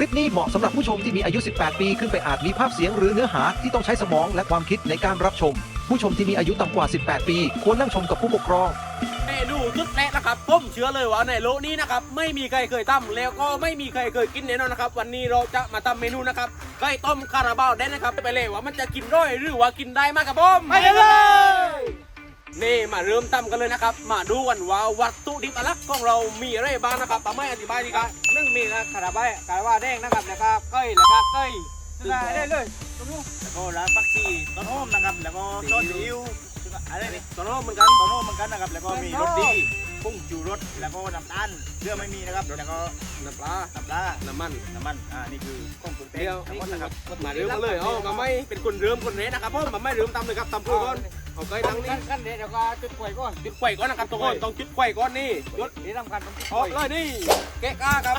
ลิปนี้เหมาะสำหรับผู้ชมที่มีอายุ 18 ปี ขึ้นไปอาจมีภาพเสียงหรือเนื้อหาที่ต้องใช้สมองและความคิดในการรับชม ผู้ชมที่มีอายุต่ำกว่า 18 ปี ควรนั่งชมกับผู้ปกครองเมนูสุดแรกนะครับผมเชื่อเลยว่าในโลกนี้นะครับไม่มีใครเคยทำแล้วก็ไม่มีใครเคยกินแน่นอนนะครับ วันนี้เราจะมาทำเมนูนะครับไก่ต้มคาราบาวแดงนะครับไปเลยว่ามันจะกินร้อยหรือว่ากินได้มากครับผมไปเลย นี่มาเริ่มทำกันเลยนะครับ มาดูกันว่าวัตถุดิบอะไรของเรามีอะไรบ้างนะครับป้าไม่อธิบายดีครับนึ่งมีนะคาราบายคาราบาแดงนะครับแล้วก็ก้อยแล้วก็ก้อยได้ได้เลยตรงนู้นแล้วก็ร้านปักชีต้นหอมนะครับ แล้วก็ซอสซีอิ๊วอะไรนี่ตัวโน้มเหมือนกันต้นหอมเหมือนกันนะครับ แล้วก็มีรสดีกุ้งจูรสแล้วก็น้ำตาลเกลือไม่มีนะครับ แล้วก็น้ำปลาน้ำปลาน้ำมันน้ำมันอ่านี่คือกุ้งตุ๋นเต้เดี๋ยวทั้งหมดนะครับมาเริ่มกันเลยอ๋อมาไม่เป็นคนเริ่มคนเรสนะครับผมมาไม่เริ่มทำเลยครับทำพูดก่อน เอาไก่ดังนี้ขั้นเด็ดแล้วก็จุดกล้วยก่อนจุดไฟก่อนนะครับทุกคนต้องจุดไฟก่อนนี่ยศนี่สำคัญต้องจุดกอล้อวยกเลยนี่แกะกล้าครับ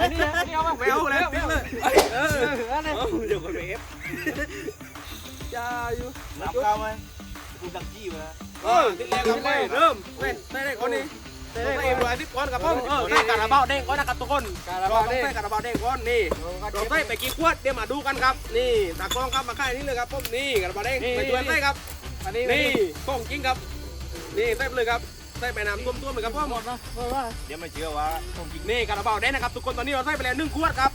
อันนี้อันนี้เอามาไม่เอาเลยปิดเลยเอ้ยเอเออออันนี้เอาเดี๋ยวคนไปเอฟจ้าอยู่น้ำข้าวไหมกูดังจี้มาเออติดแล้วครับไปเริ่มเต้นได้ได้คนนี้ได้ เอ็มร้อยสิบก้อนครับผมเออได้การาบาเด้งก้อนนะครับทุกคนเราต้องได้การาบาเด้งก้อนนี่เราได้ไปกี่ขวดเดี๋ยวมาดูกันครับ นี่ตากล้องครับมาค่ายนี้เลยครับผมนี่การาบาเด้งไปด้วยได้ครับอันนี้นี่กล้องจริงครับ นี่ใส่ไปเลยครับใส่ไปน้ำต้มๆเลยครับพ่อหมดนะเดี๋ยวไม่เชื่อว่าต้องกินนี่กระเป๋าแดงนะครับทุกคนตอนนี้เราใส่ไปแล้วหนึ่งขวดครับ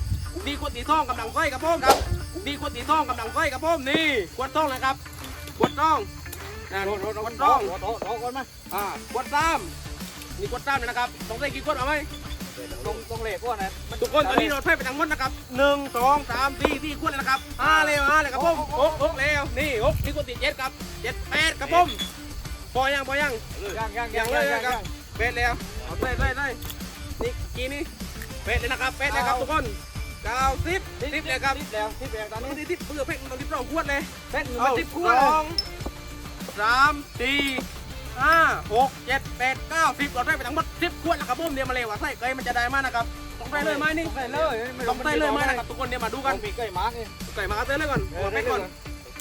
นี่ขวดสีทองกำลังไส้ครับพ่อครับนี่ขวดสีทองกำลังไส้ครับพ่อนี่ขวดทองนะครับขวดทองนะขวดทองโต๊ะโต๊ะก่อนมาอ่าขวดซ้ำนี่ ขวดซ้ำนะครับต้องใส่กี่ขวดเอาไหมตรงตรงเหล็กก่อนนะทุกคนตอนนี้เราใส่ไปทั้งหมดนะครับหนึ่งสองสามสี่สี่ขวดเลยนะครับห้าเลยห้าเลยครับพ่อหกหกแล้วนี่หกนี่ขวดสีเจ็ดครับเจ็ดแปดครับพ่อพอยังพอยังยังยังยังเลยครับเป็ดแล้วเอาได้ได้ได้นี่กี่นี่เป็ดเลยนะครับเป็ดเลยครับทุกคนเก้าสิบสิบเลยครับทิปแล้วทิปแล้วตอนตอนนี้นี้สิบเพื่อเป็ดมันสิบสองขวดเลยเป็นเอาทิสิปบคู่สองสามสี่ ห้าหกเจ็ดแปดเก้าสิบเราได้ไปทั้งหมดสิบขวดแล้วครับผมเดี๋ยวมาเลยว่าใส่ไก่มันจะได้มากนะครับต้องได้เลยไหมนี่ได้เลยต้องได้เลยไหมนะครับทุกคนเดี๋ยวมาดูกักันนมีไก่มาร์กนี่ไก่มาเต้เลยก่อนเอาเป็ดก่อน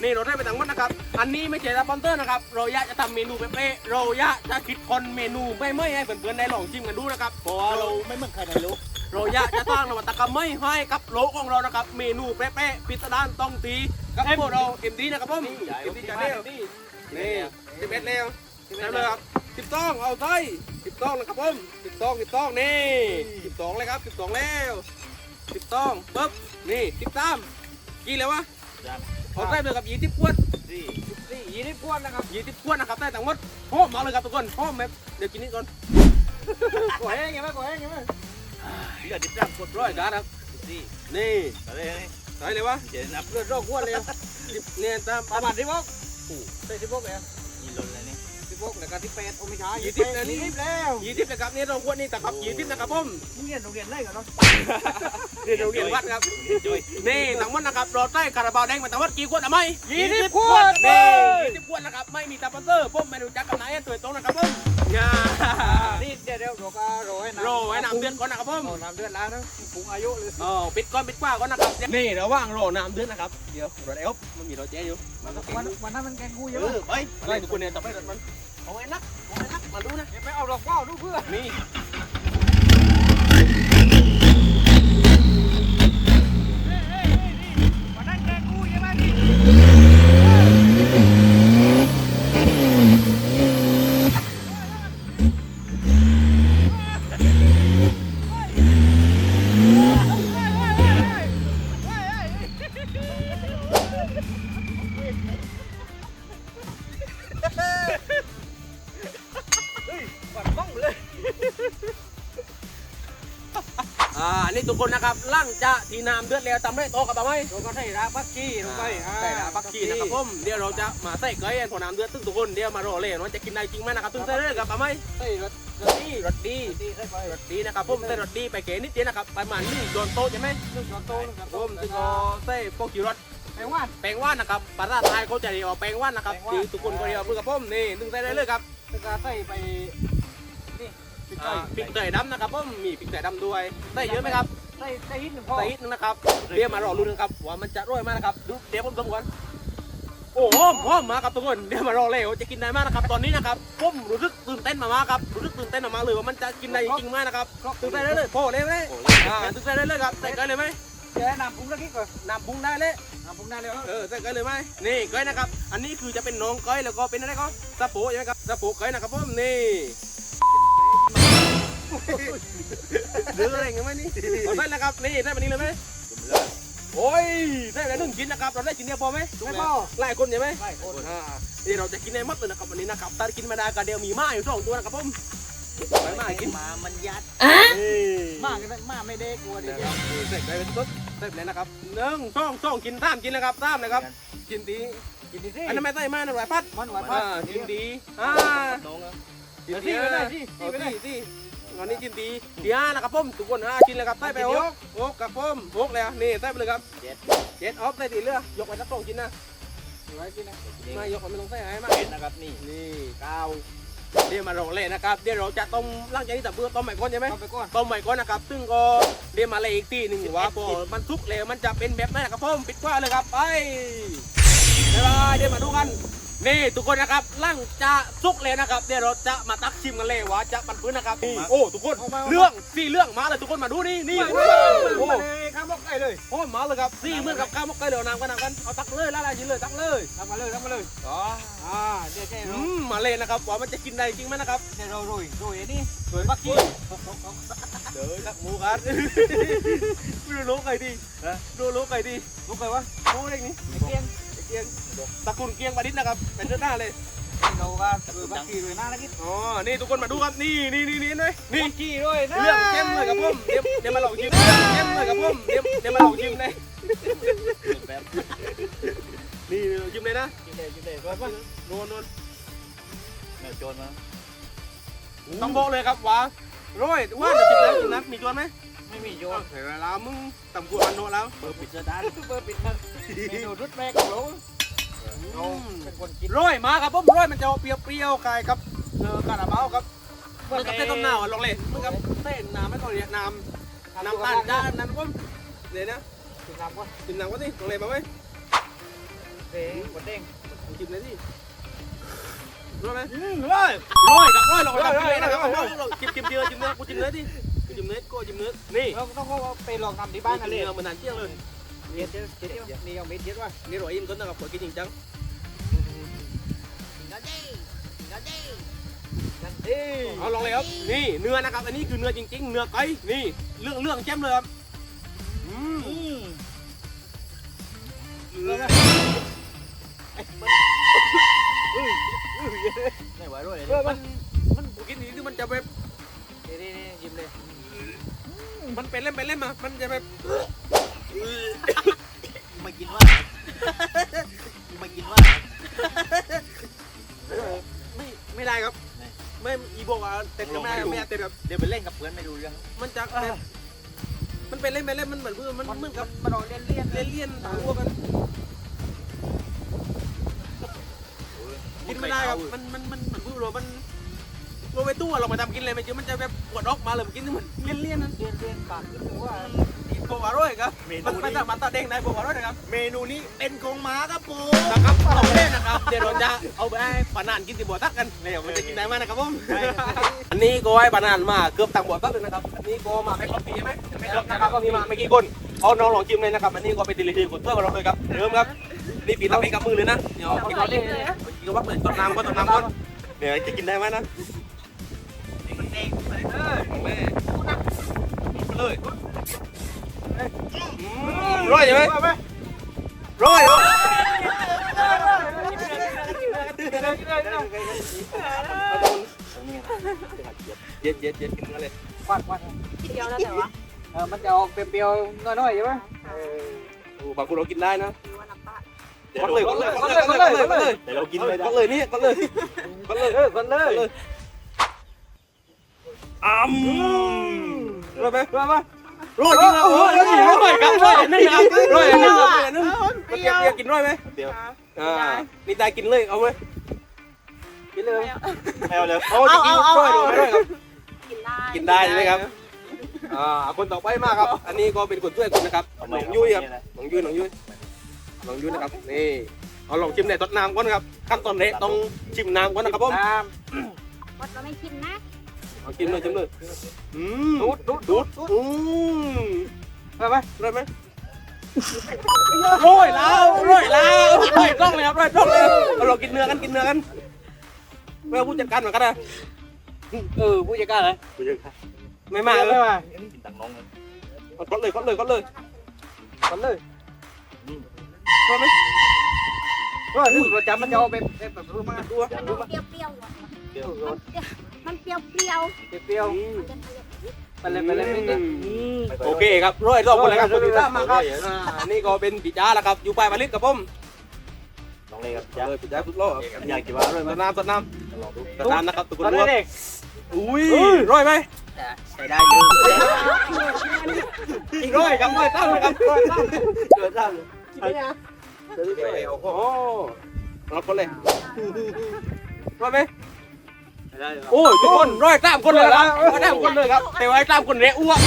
นี่เราได้ไปทั้งหมดนะครับ อันนี้ไม่ใช่สปอนเซอร์นะครับ เราอยากจะทำเมนูเป๊ะๆเราอยากจะคิดคนเมนูไม่ไม่ให้เพื่อนๆได้ลองชิมกันดูนะครับเพราะว่าเราไม่เหมือนใครในโลกเราอยากจะสร้างนวัตกรรมไม่ให้กับโลกของเรานะครับ เมนูเป๊ะๆพิสดารต้องตีกับพวกเราเอ็มดีนะครับผมเอ็มดีจานเดียวนี่สิบเอ็ดแล้ว แล้วเลยครับสิบสองเอาใส่สิบสองนะครับผมสิบสองสิบสองนี่สิบสองเลยครับสิบสองแล้วสิบสองปุ๊บนี่สิบสามกี่แล้ววะเอาใส่เลยกับยี่สิบขวดสี่สี่ยี่สิบพวนนะครับยี่สิบขวดนะครับได้ทั้งหมดพร้อมมาเลยครับทุกคนพร้อมไหมเดี๋ยวกินนี่ก่อนกดแห้งไงไหมกดแห้งไงไหมเลือดดิบดำกดร้อยการครับสี่นี่อะไรนี่ใส่เลยวะเดี๋ยวนับเลือดโรคพวนเลยสิบเนี่ยตามประมาณที่พกใส่ที่พกเลยนี่ล้น เลยนี่ที่พกแล้วก็ที่เป็ดโอมิชายี่สิบแล้วยี่สิบนะครับนี่เราขวดนี่แต่ครับยี่สิบนะครับผมมึงเรียนโรงเรียนไรกันเนาะนี่เราเรียนวัดครับนี่ทั้งหมดนะครับเราใส่คาราบาวแดงมาทั้งหมดกี่ขวดอะไหมยี่สิบพวนนี่ยี่สิบขวดนะครับไม่มีสปอนเซอร์ผมไม่รู้จักกับนายตัวตรงนะครับผมอย่านี่เดี๋ยวเดี๋ยวโรก็โรให้น้ำโรไว้น้ำเดือดก่อนนะครับผมโอ้น้ำเดือดแล้วนะปรุงอายุเลยอ๋อปิดก่อนปิดกว่าก่อนนะครับนี่ระหว่างรอน้ำเดือดนะครับเดี๋ยวรถเอฟมันมีรถเจ๊อยู่มันต้องวันวันนั้นมันแกงกูเยเออะอไปไปทุกคนเนี่ยต่อไปรถมัน เอาไว้นักเอาไว้นักมาดูนะเดี๋ยวไปเอาดอกว่าวดูเพื่อนี่วัน อ่านี่ทุกคนนะครับหล่างจะทีน้ำเดือดแล้วทำได้โตกับเอาไหมเราก็ใส่รากผักชีลงไปใส่ผักชีนะครับผมเดี๋ยวเราจะมาใส่เกลือพอน้ำเดือดตึ้งทุกคนเดี๋ยวมารอเลยว่าจะกินได้จริงไหมนะครับตึ้งใส่เลยกับเอาไหมใส่รสรสดีรสดีรสดีใส่ไปรสดีนะครับผมใส่รสดีไปเก๋นิดเดียวนะครับประมาณนี้โดนโต๊ะใช่ไหมนึ่งช้อนโต๊ะนึงครับผมตึงก็ใส่โปกิรสแปลงว่านแป้งว่านนะครับภาษาไทยเขาจะเรียกว่าแป้งว่านนะครับแป้งว่านที่ทุกคนก็เรียกว่าเพื่อกับผมนี่ตึงใส่ได้เลยครับแล้วก็ใส่ไปนี่ พริกไทอ่ายพริกเตยดำนะครับผมมีพริกเตยดำด้วยใส่เยอะไหมครับใส่ใส่นิดหนึ่งพอใส่นิดนึงนะครับเดี๋ยวมารอลุ้นกันครับว่ามันจะร่อยมากนะครับดูเดี๋ยวผมดมก่อนโโอ้โหหอมมากครับทุกคนเดี๋ยวมารอเลยว่าจะกินได้มากนะครับ ตอนนี้นะครับผมรู้สึกตื่นเต้นมากๆครับรู้สึกตื่นเต้นมากๆเลยว่ามันจะกินได้จริงๆไหมนะครับตื่นเต้นได้เลยโผล่เลยไหมอ่าตื่นเต้นได้เลยครับใส่ไก่เลยไหมเดี๋ยวให้น้ำปรุงสักนิดก่อนน้ำปรุงได้เลยน้ำปรุงได้เลยเออใส่ไก่เลยไหมนี่ไก่นะครับ อันนี้คือจะเป็นน้องไก่แล้วก็เป็นอะไรก็ซาโปใช่ไหมครับซาโปไก่นะครับผมนี่เดืออะไรเงี้ยไหมนี่เอาได้แล้วครับนี่ได้แบบนี้เลยไหมโอ้ยได้แล้วหนึ่งชิ้นนะครับเราได้ชิ้นเดียวพอไหมไม่พอหลายคนใช่ไหมไม่โอนอ่านี่เราจะกินในมัดเลยนะครับวันนี้นะครับถ้ากินไม่ได้ก็เดี๋ยวมีม้าอยู่สองตัวนะครับผมไปม้ากินมามันยัดนี่มากกันมากไม่ได้กลัวเดี๋ยวเสร็จไปเป็นต้นเสร็จเลยนะครับหนึ่งสองสองกินสามกินนะครับสามนะครับ กินตีกินดิสิอันนั้นไม่ใส่มานะหวายพัดมันหวานอ่าพัดกินดีอ่าน้องอะกินเดี๋ดียวสิอะไปเลยสิเอาไปเลยสิ สิอันนี้กินดีเดียวนะครับผมทุกคนอ่ากินเลยครับใส่ไปโอ๊กโอ๊กกับผมโอ๊กแล้วนี่ใส่ไปเลยครับเจ็ดเจ็ดออฟใส่ตีเรือยกไปสักสองกินนะไว้กินนะไม่ยกมันไม่ต้องใส่ให้มาเจ็ดนะครับนี่นี่ก้าวเดี๋ยวมาเราเลยนะครับเดี๋ยวเราจะต้มหล่างจากนี้แต่เบื่อต้มใหม่ก่อนใช่ไหมเอาไปก่อนต้มใหม่ก่อนนะครับ ซึ่งก็เดี๋ยวมาเลยอีกทีหนึ่งว่าพอมันทุกแล้วมันจะเป็นแบบไหนนะครับผมปิดกว้าเลยครับไปเดี๋ยวเราเดี๋ยวมาดูกัน นี่ทุกคนนะครับหล่างจะสุกเลยนะครับเดี๋ยวเราจะมาตักชิมกันเลยว่าจะปันพื้นนะครับนี่โอ้ทุกคนเรื่องสี่เรื่องมาเลยทุกคนมาดูนี่นี่โอ้โอ้ยข้ามบอกไก่เลยโหมาเลยครับสี่เหมือนกับข้าวมกไก่เหลียวน้ำกันน้ำกันเอาตักเลยละลายยินเลยตักเลยทำมาเลยทำมาเลยอ๋ออ่าเดี๋ยวแค่อืเรามมาเลยนะครับว่ามันจะกินได้จริงไหมนะครับเดี๋ยวเราโรยโรยอันนี้สวยมากกี้เดี๋ยวตักหมูกันไม่รู้รู้ใครดีรู้รู้ใครดีลุกไปวะหมูเล็กนี่ไอ้เกี้ยงไอ้ เกียงตะกุนเกียงประดิษฐ์นะครับ เป็นเสื้อหน้าเลยเราก็โรยบักกี้โรยหน้านะกิ๊ดอ๋อ นี่ทุกคนมาดูครับ นี่นี่นี่นี่เลยนี่บักกี้โรยหน้าเรื่องเข้มเลยครับผมเดี๋ยวเดี๋ยวมาลองชิมเรื่องเข้มเลยครับผมเดี๋ยวเดี๋ยวมาลองชิมเลยแบบนี่ชิมเลยนะกินเลยกินเลยก็ว่าโนนโนนแม่โจรมาต้องบอกเลยครับว่าร้อยว่าจะชิมแล้วชิมนะมีจวนไหม ไม่มีโจโอ้รเห็นเวลามึงต่ำกว่าอันโนแล้วเปิดปิดเสื้อด้านเปิดปิดมันเมนูรุดแม่ของเราอืมเป็นคนกินร้อยมาครับผมร้อยมันจะเปรี้ยวๆคล้ายกับเนื้อกระเบาครับเมื่อกับเต้นต้มหนาวอะลองเลยเมื่อกับเต้นน้ำไม่ต้องเรียกน้ำน้ำตาลจ้าน้ำผมเดี๋ยวนะกินน้ำก่อนกินน้ำก็สิลองเลยมาไหมเด้งหมดเด้งกินเลยสิร้อยไหมอืมร้อยร้อยกับร้อยลองกับร้อยกินเลยนะครับร้อยลองจิ้มจิ้มเนื้อจิ้มเนื้อกูจิ้มเนื้อดิกู จิ้มเนื้อกูจิ้มเนื้อนี่เราต้องก็ไปลองทำที่บ้านกันเลยเนื้อมันนานเที่ยงเลยเย็ดเย็ดเย็ดเย็ดนี่ยังเม็ดเย็ดว่ะนี่ร้อยอินก็นะครับขอกินจริงจังนั่นเอ้เอาลองเลยครับนี่เนื้อนะครับ อันนี้คือเนื้อจริง ๆ เนื้อไก่นี่เรื่องเรื่องแจ่มเลยครับอืมอืมไม่ไหวด้วยเออมันมันกูกินนี้คือมันจะแบบ นี่นี่นี่ยิ้มเลย มันเป็นเล่มเป็นเล่มอะมันจะแบบไม่กินว่าไม่กินว่าไม่ไม่ได้ครับ ไม่อีบอกว่าเต็มก็ไม่ได้ไม่ได้เต็มครับเดี๋ยวไปเล่นกับเพื่อนไม่ดูเรื่องมันจะแบบมันเป็นเล่มเป็นเล่มมันเหมือนเพื่อนมันเหมือนกับมันออกเลี่ยนเลี่ยนเลี่ยนเลี่ยนตัวกันกินไม่ได้ครับมันมันมันเหมือนเพื่อนเรามัน โรเวตู้เรามาทำกินเลยไม่จริงมันจะแบบปวดออกมาเลยมันกินเหมือนเลี่ยนเลี่ยนนั่นเลี่ยนเลี่ยนปากขึ้นว่าโกวาร่อยครับมันมันสามารถตัดเด้งได้โกวาร่อยนะครับ เมนูนี้เป็นของม้าครับปูนะครับสองเล่นนะครับ เดี๋ยวเราจะเอาไปให้ปานานกินที่บัวตักกันเดี๋ยวมันจะกินได้ไหมนะครับผมอันนี้ก็ให้ปานานมาเกือบตังบัวตักเลยนะครับ อันนี้ก็มาไม่ครบปีใช่ไหมไม่ครบนะครับก็มีมาไม่กี่คนเอาน้องลองชิมเลยนะครับ อันนี้ก็เป็นติลิทีคนเพื่อนเราเลยครับเริ่มครับ นี่ปีตั้งปีกับมือเลยนะ เดี๋ยวกินก่อนเลยกินกับวักเลยต้นน้ำก่อนต้นน้ำก่อนเดี๋ยวจะกินได้ไหมนะแม่เลยอืม ร้อยใช่ไหมร้อยเย็ดเย็ดเย็ดกินเนื้อเลยควันควันทีเดียวแล้วแต่ว่าเออมันจะออกเปรี้ยวๆน้อยๆใช่ไหมเออบางคนเรากินได้นะก็เลยก็เลยก็เลยก็เลยก็เลยแต่เรากินไม่ได้ก็เลยนี่ก็เลยก็เลยเออคนเลย อ้ำรวยไหมรวยไหมรวยจริงเหรอโอ้ยรวยครับรวยนี่ครับรวยนี่รวยนี่มันเปียกกินรวยไหมเดี๋ยวอ่านี่ตายกินเลยเอาไหมกินเลยไม่เอาเลยเอาจะกินรวยรวยครับกินได้กินได้ใช่ไหมครับอ่าคนต่อไปมาครับ อันนี้ก็เป็นคนช่วยคุณนะครับน้องยุ้ยครับน้องยุ้ยน้องยุ้ยน้องยุ้ยนะครับนี่เอาลองชิมในตดน้ำก่อนนะครับขั้นตอนแรกต้องชิมน้ำก่อนนะครับผมน้วัดเราไม่ชิมนะ เอาชิมเลยชิมเลยอืมำดูดดูดดูดอืมไปไหมได้ไหมโรยแล้วโรยแล้วโรยต้องเลยครับโรยต้องเลยเอาลองกินเนื้อกันกินเนื้อกันไม่เอาผู้จัดการเหมือนกันนะเออผู้จัดการเลยไม่มาไม่เลยมาเอากดเลยกดเลยกดเลยกันเลยพอไหมก็รู้ประจำมันจะเอาแบบแบบรู้มากดูอะมันเปรี้ยวๆอะ มันเปรี้ยวๆเปรี้ยวอืมไปเลยไปเลยไปเลยโอเคครับร้อยรอบคนแล้วครับคนที่สามมาครับอ่านี่ก็เป็นปิจ้าแล้วครับ อยู่ปลายผลิตกับผมลองเลยครับเลยปิจ้าทุกรอบครับอยากกินว่าสดน้ำสดน้ลองดูำสดน้ำนะครับทุกคนตอนรู้เด็กอุ้ยร้อยไหมใช้ได้อยู่อีกร้อยครับร้อยตั้งเลยครับร้อยตั้งเกิดได้เลยโอ้โหเราคนเลยร้อยไหมได้ โอ้ยทุกคนร้อยตามคนเลยครับร้อยตามคนเลยครับ แต่ว่าไอ้ตามคนเนี้ยอ้วก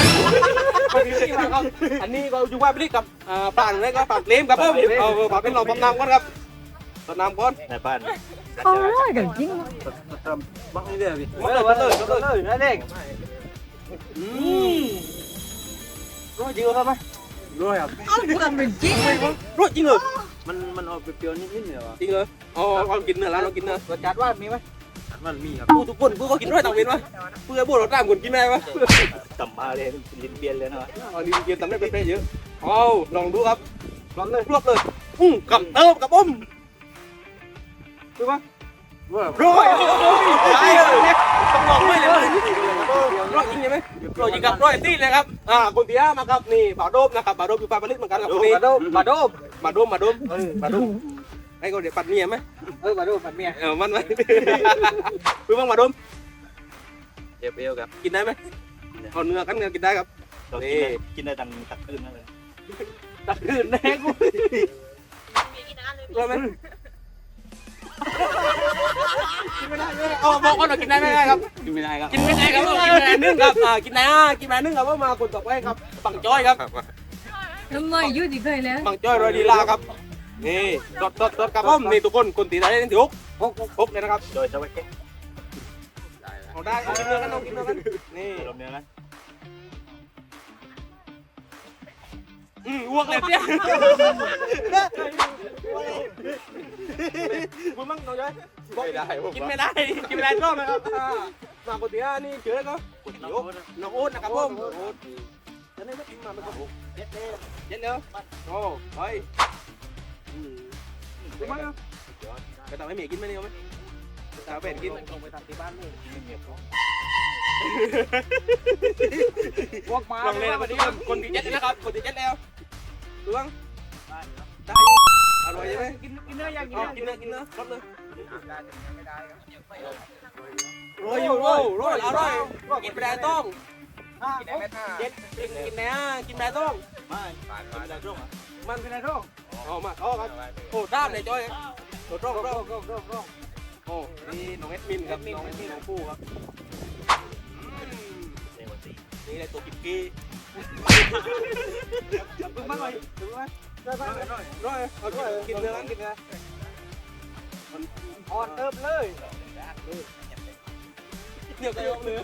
อันนี้ก็อยู่ปลายผลิตกับอ่าฝั่งนี้ก็ฝั่งเลมครับผมเอาฝากเป็นเราสดน้ำก่อนครับสดน้ำก่อนในบ้านโอ้ยกันจริงบ้างนี่เดียวพี่มาเลยมาเลยมาเลยเลยเด็กอืมร้อยจริงเหรอครับไหมร้อยครับกันเป็นจริงร้อยจริงเหรอมันมันออกเปรี้ยวนิดๆเนี่ยวะจริงเหรออ๋อเรากินเนื้อแล้วเรากินเนื้อรสจัดว่ามีไหม มันมีครับกูทุกคนกูก็กินร้อยต่างเป็นวะเพื่อพวกเราตามคนกินได้ปะจำมาเลยลิ้นเปลี่ยนเลยนะอันนี้กินตามได้เป๊ะๆเยอะเอาลองดูครับลองเลยรวบเลยอืมกับเติมกับอมดูปะร้อยได้เลยต้องลองด้วยเลยร้อยจริงใช่ไหมร้อยจริงกับร้อยตีเลยครับอ่าคนที่ห้ามาครับนี่บ่าวโดมนะครับบ่าวโดมอยู่ปลายผลิตเหมือนกันกับคนนี้มาโดมมาโดมมาดมมาดมเออมาดม ไอ้ก็เดี๋ยวปัดเมียไหมเออมาโดมมันเมียเออมันไหมเพื่อนบ้างมาดมเปรี้ยวครับกินได้ไหมเอาเนื้อกันเนื้อกินได้ครับเรากินได้ตังตักขึ้นนั่นเลยตักคืนแน่กูได้ไหมกินไม่ได้เลยเอาบอกก่อนว่ากินได้ไม่ได้ครับ กินไม่ได้ครับ กินไม่ได้ครับ กินไม่ได้นึ่งครับอ่ากินได้อะกินไม่ได้นึ่งครับว่ามาคนต่อไปครับ ปังจ้อยครับทำไมอยู่ที่เคยแล้วปังจ้อยรอยดีลาครับ นี่ดดดดดครับผมนี่ทุกคนคนตีได้ได้ถึงหกหกหกเลยนะครับโดยสวัสดิ์เอาได้เอากินเนื้อกันเอากินเนื้อกันนี่ลมเนื้อกันอืมอ้วกเลยเนี่ยคุณมั่งน้องจ้อยไม่ได้ผมกินไม่ได้กินไม่ได้ชอบนะครับอ่ามาคนเดียวนี่เจอแล้วก็น้องโอ๊ตน้องโอ๊ตนะครับผมโอ๊ตจะได้ไม่กินมาไม่ต้องเย็ดเร็วเย็ดเร็วโอ้ไปอืมดูมั้งครับไปทำให้เมียกินไหมเนี่ยเอาไหมไปทำให้เป็ดกินลงไปทำที่บ้านนี่พวกมาลองเล่นนะวันนี้คนที่เจ็ดนะครับคนที่เจ็ดแล้วดูบ้างได้อร่อยใช่ไหมกินกินเนื้อย่างกินเอาเนื้อกินเนื้อกินเนื้อรสเลยไม่ได้โรยอยู่โรยโรยอร่อยกินไปได้ต้องกินได้ไหมท่าเจ็ดกินกินไหนอะกินไปได้ต้องไม่ผ่านได้ร่วงอะ มันเป็นไงท้องเอามาเอาครับโอ้ด้ามเลยจ้อยโอ้ร่องโรร่องคโรคโรคโรคโอ้นี่น้องเอ็ดมินครับน้องเอ็ดมินของผู้ครับเร็วสินี่เลยตัวกิ๊กกี้มึงมาหน่อยมึงมาร้อยร้อยเอาด้วยกินเนื้อกินเนื้ออ่อนเติมเลยเหนียวกระโดดเนื้อ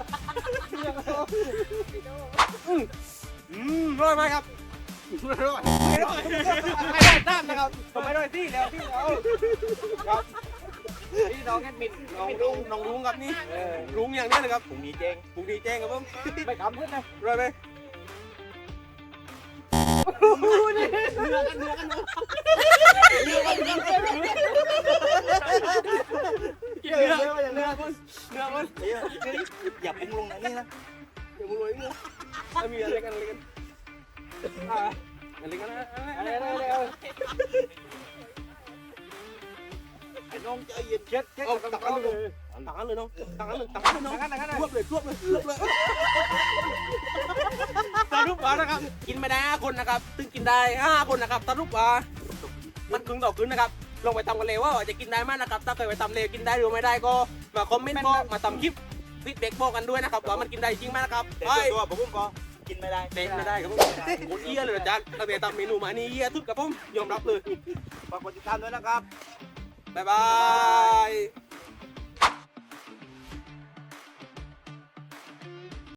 อืมร้อยไหมครับร้อย ไม่ร้อยไม่ร้อยด้ามนะครับผมไม่ร้อยที่แล้วที่แล้วครับนี่น้องแอดมินน้องลุงน้องลุงครับนี่ลุงอย่างนี้นะครับพรุ่งนี้แจ้งผมดีแจ้งครับผมไม่ทำเพื่อนนะร้อยไหมกินเนื้อเนื้อเนื้อคนเนื้อคนอย่าปรุงลงนะนี่นะเดี๋ยวมึงรวยเนื้อถ้ามีอะไรกันอะไรกัน อ่าอะไรกันนะอะไรอะไรอะไรไอ้น้องใจเย็นเช็ดเช็ดตักเขาอันเลยตักอันเลยน้องตักอันเลยตักอันเลยน้องรวบเลยรวบเลยรวบเลยสรุปวานะครับ กินไม่ได้ห้าคนนะครับตึงกินได้ห้าคนนะครับสรุปวามันครึ่งต่อครึ่งนะครับ ลงไปทำกันเลยว่าจะกินได้ไหมนะครับ ถ้าเคยไปทำเลยกินได้หรือไม่ได้ก็มาคอมเมนต์บอกมาทำคลิปฟีดแบ็กบอกกันด้วยนะครับว่ามันกินได้จริงไหมนะครับไป ตัวผมก็ กินไม่ได้เตะไม่ได้ครับผมโคตรเอี้ยเลยนะจ๊ะตั้งแต่ทำเมนูมานี่เอี้ยทุกครับผมยอมรับเลยฝากกดติดตามด้วยนะครับบ๊ายบาย